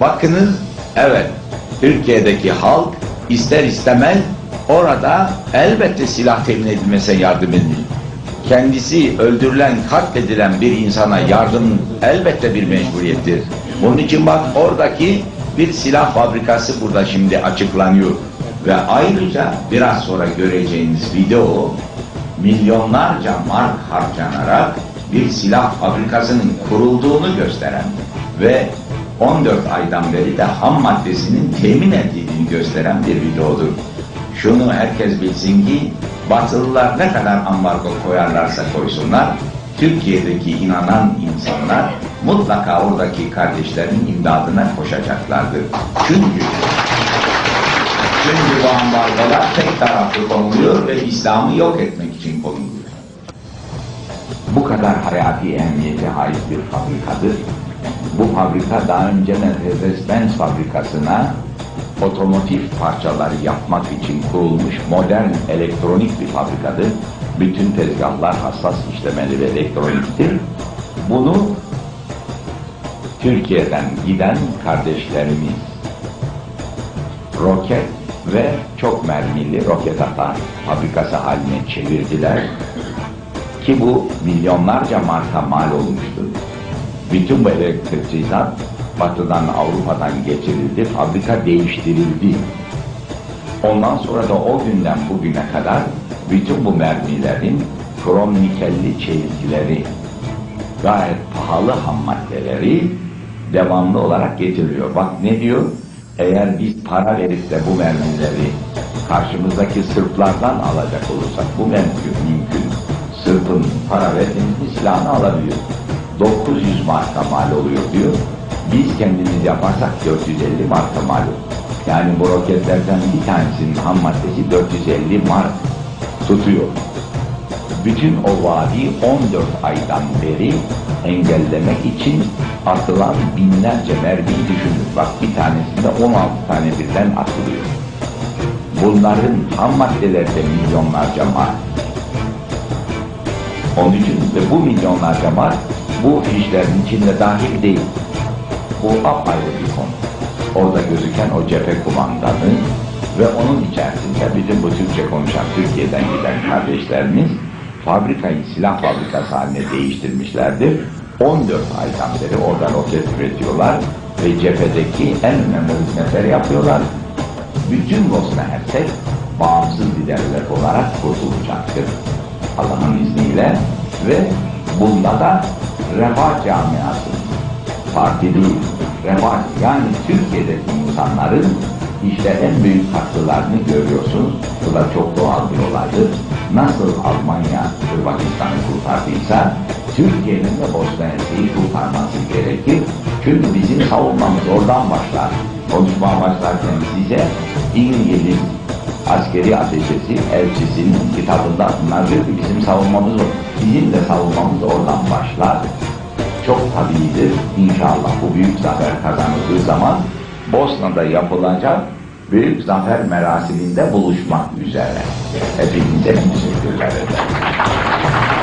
Bakınız, evet, Türkiye'deki halk ister istemez orada elbette silah temin edilmesine yardım edilir. Kendisi öldürülen, katledilen bir insana yardım elbette bir mecburiyettir. Onun için bak oradaki bir silah fabrikası burada şimdi açıklanıyor. Ve ayrıca biraz sonra göreceğiniz video milyonlarca mark harcanarak bir silah fabrikasının kurulduğunu gösteren ve 14 aydan beri de ham maddesinin temin edildiğini gösteren bir videodur. Şunu herkes bilsin ki Batılılar ne kadar ambargo koyarlarsa koysunlar Türkiye'deki inanan insanlar mutlaka oradaki kardeşlerinin imdadına koşacaklardır. Çünkü çünkü bu ambargolar tek taraflı konuluyor ve İslam'ı yok etmek için konuluyor. Bu kadar hayati ehemmiyete ait bir fabrikadır. Bu fabrika daha önce Mercedes-Benz fabrikasına otomotiv parçaları yapmak için kurulmuş modern elektronik bir fabrikadır. Bütün tezgahlar hassas işlemeli ve elektroniktir. Bunu Türkiye'den giden kardeşlerimiz roket ve çok mermili roket atar fabrikası haline çevirdiler ki bu milyonlarca marka mal olmuştur. Bütün bu elektrisizat batıdan Avrupa'dan getirildi, fabrika değiştirildi. Ondan sonra da o günden bugüne kadar bütün bu mermilerin krom nikelli çeyizleri, gayet pahalı ham maddeleri devamlı olarak getiriliyor. Bak ne diyor? Eğer biz para verip de bu mermileri karşımızdaki Sırplardan alacak olursak bu mümkün, mümkün. Sırp'ın para verdiğimiz silahını alabiliyor. 900 marka mal oluyor diyor. Biz kendimiz yaparsak 450 marka mal olur. Yani bu roketlerden bir tanesinin ham maddesi 450 mark tutuyor. Bütün o vadi 14 aydan beri engellemek için atılan binlerce mermiyi düşünün. Bak bir tanesinde 16 tane birden atılıyor. Bunların ham maddeleri de milyonlarca mark. Onun için de bu milyonlarca mark bu işlerin içinde dahil değil. Bu apayrı bir konu. Orada gözüken o cephe kumandanı ve onun içerisinde bizim bu Türkçe konuşan Türkiye'den giden kardeşlerimiz fabrikayı silah fabrikası haline değiştirmişlerdir. 14 aydan beri orada roket üretiyorlar ve cephedeki en önemli hizmetleri yapıyorlar. Bütün Bosna Hersek bağımsız bir devlet olarak kurtulacaktır. Allah'ın izniyle ve bunda da Refah Camiası parti değil, Refah yani Türkiye'deki insanların işte en büyük katkılarını görüyorsunuz. Bu da çok doğal bir olaydır. Nasıl Almanya Hırvatistan'ı kurtardıysa Türkiye'nin de Bosna Hersek'i kurtarması gerekir. Çünkü bizim savunmamız oradan başlar. Konuşmaya başlarken size İngiliz askeri ateşesi elçisinin kitabında bunlar bizim savunmamız o. Bizim de savunmamız oradan başlar. Çok tabiidir. İnşallah bu büyük zafer kazanıldığı zaman Bosna'da yapılacak büyük zafer merasiminde buluşmak üzere. Hepinize teşekkürler ederim.